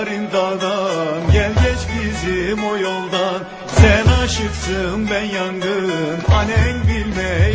yarimdadan Gel geç bizim o yoldan. Sen aşıksın ben yangın. Anel bilmeyi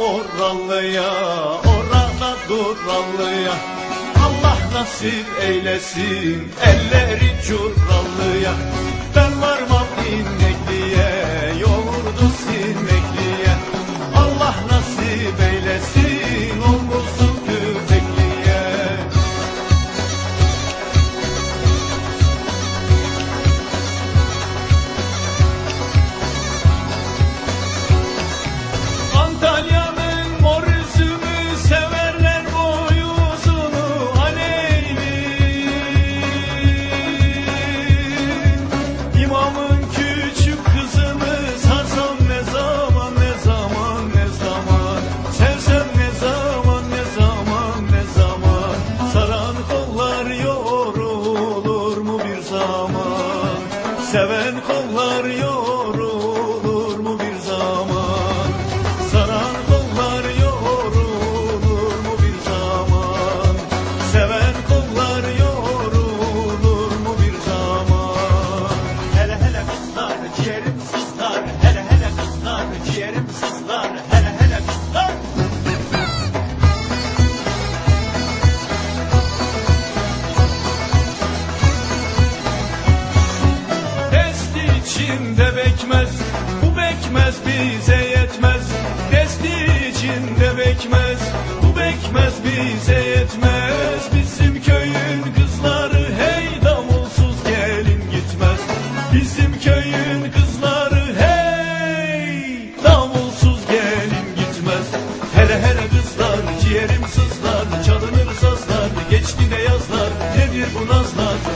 oralıya Orada duranlıya Allah nasip eylesin Elleri cur Seven kollar yorum içinde bekmez Bu bekmez bize yetmez. Desti içinde bekmez Bu bekmez bize yetmez. Bizim köyün kızları hey davulsuz gelin gitmez. Bizim köyün kızları hey davulsuz gelin gitmez. Hele hele kızlar ciğerim sızlar Çalınır sazlar geçti de yazlar Nedir bu nazlar?